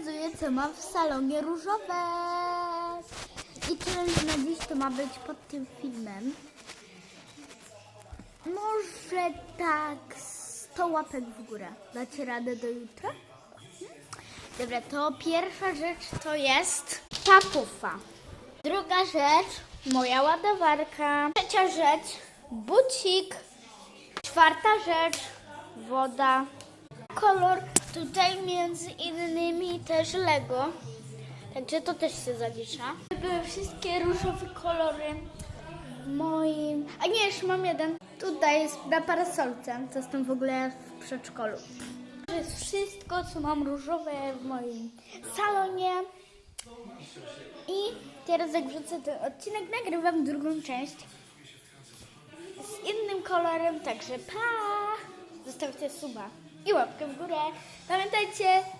pokazuję, co mam w salonie różowe. I challenge na dziś to ma być pod tym filmem. Może tak 100 łapek w górę. Dacie radę do jutra? Dobra, to pierwsza rzecz to jest ta pufa. Druga rzecz, moja ładowarka. Trzecia rzecz, bucik. Czwarta rzecz, woda. Kolor tutaj między innymi też Lego. Także to też się zalicza. Były wszystkie różowe kolory w moim... A nie, jeszcze mam jeden. Tutaj jest na parasolce. To jestem w ogóle w przedszkolu. To jest wszystko, co mam różowe w moim salonie. I teraz jak wrzucę ten odcinek, nagrywam drugą część z innym kolorem, także pa! Zostawcie suba i łapkę w górę. Pamiętajcie, 100